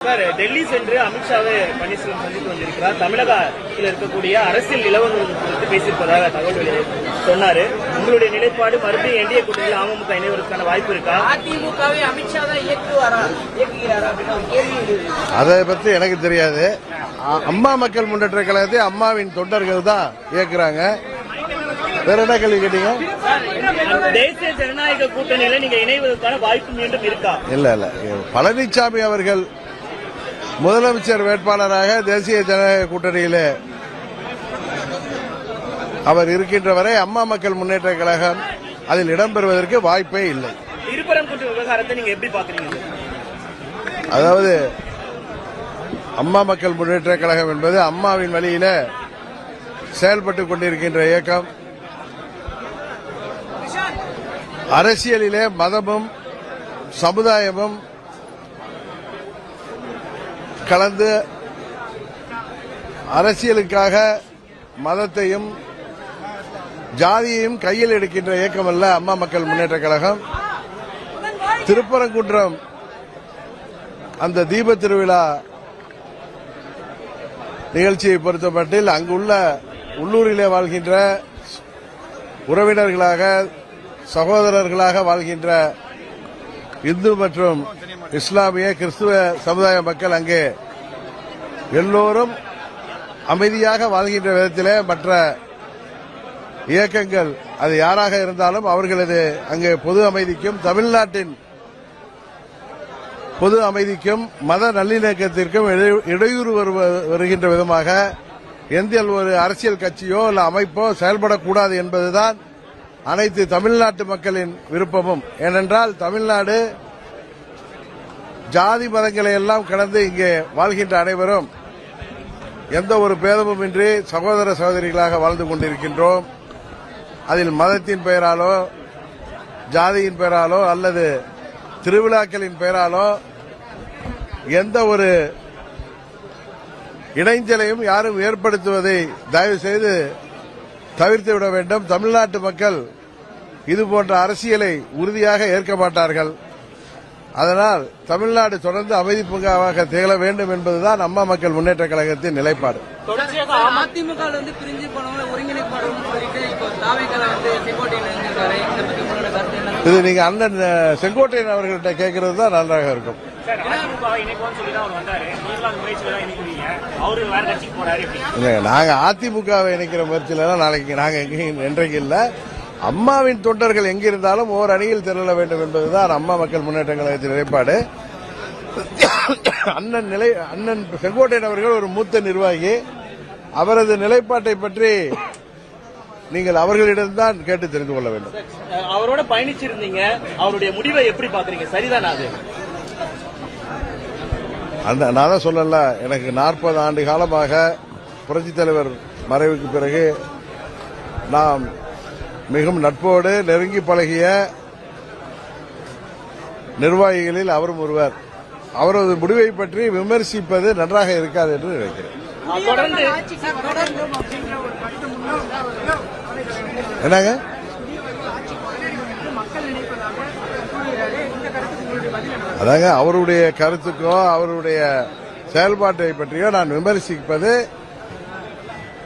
Sir Delhi சென்று அமித்ஷாவை பன்னீர்செல்வம் சந்தித்து வந்திருக்கிறார். தமிழகத்தில் இருக்கக்கூடிய அரசியல் நிலவரம் குறித்து பேசியிருப்பதாக தகவல் சொன்னாரு. உங்களுடைய நிலைப்பாடு மறுபடியும் என்டிஏ கூட்டணியில் அமமுக இணைவதற்கான வாய்ப்பு இருக்கா? அதிமுகவை அமித்ஷா தான் இயக்குவாரா? இயக்குகிறாரா அப்படின்னு. அதை பற்றி எனக்கு தெரியாது. அம்மா மக்கள் முன்னேற்ற கழகத்தை அம்மாவின் தொண்டர்கள் தான் இயக்குறாங்க. வேற என்ன கேள்வி கேட்டீங்க? தேசிய ஜனநாயக கூட்டணியில நீங்க இணைவதற்கான வாய்ப்பு மீண்டும் இருக்கா? இல்ல இல்ல. பழனிசாமி அவர்கள் முதலமைச்சர் வேட்பாளராக தேசிய ஜனநாயக கூட்டணியிலே அவர் இருக்கின்ற வரை அம்மா மக்கள் முன்னேற்ற கழகம் அதில் இடம்பெறுவதற்கு வாய்ப்பே இல்லை. அதாவது அம்மா மக்கள் முன்னேற்ற கழகம் என்பது அம்மாவின் வழியில செயல்பட்டுக் கொண்டிருக்கின்ற இயக்கம். அரசியலிலே மதமும் சமுதாயமும் கலந்து அரசியலுக்காக மதத்தையும் ஜாதியையும் கையில் எடுக்கின்ற இயக்கம் அல்ல அம்மா மக்கள் முன்னேற்ற கழகம். திருப்பரங்குன்றம் அந்த தீப திருவிழா நிகழ்ச்சியை பொறுத்தமட்டில் அங்குள்ள உள்ளூரிலே வாழ்கின்ற உறவினர்களாக சகோதரர்களாக வாழ்கின்ற இந்து மற்றும் இஸ்லாமிய கிறிஸ்துவ சமுதாய மக்கள் அங்கே எல்லோரும் அமைதியாக வாழ்கின்ற விதத்திலே மற்ற இயக்கங்கள் அது யாராக இருந்தாலும் அவர்களது அங்கே பொது அமைதிக்கும் தமிழ்நாட்டின் பொது அமைதிக்கும் மத நல்லிணக்கத்திற்கும் இடையூறு வருவ- வருகின்ற விதமாக எந்த ஒரு அரசியல் கட்சியோ இல்லை அமைப்போ செயல்படக்கூடாது என்பதுதான் அனைத்து தமிழ்நாட்டு மக்களின் விருப்பமும். ஏனென்றால் தமிழ்நாடு ஜாதி மதங்களை எல்லாம் கடந்து இங்கே வாழ்கின்ற அனைவரும் எந்த ஒரு பேதமும் இன்றி சகோதர சகோதரிகளாக வாழ்ந்து கொண்டிருக்கின்றோம். அதில் மதத்தின் பெயராலோ ஜாதியின் பெயராலோ அல்லது திருவிழாக்களின் பெயராலோ எந்த ஒரு இடைஞ்சலையும் யாரும் ஏற்படுத்துவதை தயவு செய்து தவிர்த்து விட வேண்டும். தமிழ்நாட்டு மக்கள் இதுபோன்ற அரசியலை உறுதியாக ஏற்க மாட்டார்கள். அதனால் தமிழ்நாடு தொடர்ந்து அமைதி பூங்காவாக திகழ வேண்டும் என்பதுதான் அம்மா மக்கள் முன்னேற்ற கழகத்தின் நிலைப்பாடு. அதிமுக வந்து பிரிஞ்சு போனவங்க இதை நீங்க அண்ணன் செங்கோட்டையன் அவர்கள்ட்ட கேட்கறது தான் நன்றாக இருக்கும். நாங்க அதிமுகவை இணைக்கிற முயற்சியில நாளைக்கு நாங்க எங்கேயும் என்றைக்கு இல்ல. அம்மாவின் தொண்டர்கள் எங்கிருந்தாலும் ஓர் அணியில் திரள வேண்டும் என்பதுதான் அம்மா மக்கள் முன்னேற்ற கழகத்தின் நிலைப்பாடு. அண்ணன் நிலை அண்ணன் செங்கோட்டையன் அவர்கள் ஒரு மூத்த நிர்வாகி. அவரது நிலைப்பாட்டை பற்றி நீங்கள் அவர்களிடம்தான் கேட்டு தெரிந்து கொள்ள வேண்டும். அவரோட பயணிச்சிருந்தீங்க. அவருடைய முடிவை எப்படி பாக்குறீங்க சரிதானா அது? அந்த நான் தான் சொல்லல. எனக்கு நாற்பது ஆண்டு காலமாக புரட்சித் தலைவர் மறைவுக்கு பிறகு நாம் மிகவும் நட்போடு நெருங்கி பழகிய நிர்வாகிகளில் அவரும் ஒருவர். அவரது முடிவை பற்றி விமர்சிப்பது நன்றாக இருக்காது என்று நினைக்கிறேன். என்னங்க? அதாங்க அவருடைய கருத்துக்கோ அவருடைய செயல்பாட்டை பற்றியோ நான் விமர்சிப்பது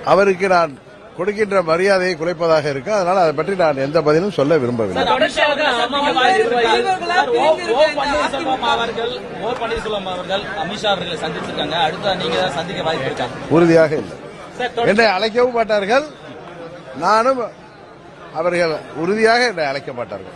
அவருக்கு நான் கொடுக்கின்ற மரியாதையை குறைப்பதாக இருக்கு. அதனால அதை பற்றி நான் எந்த பதிலும் சொல்ல விரும்பவில்லை. உறுதியாக இல்லை. என்னை அழைக்கவும் மாட்டார்கள். நானும் அவர்கள் உறுதியாக என்னை அழைக்க மாட்டார்கள்.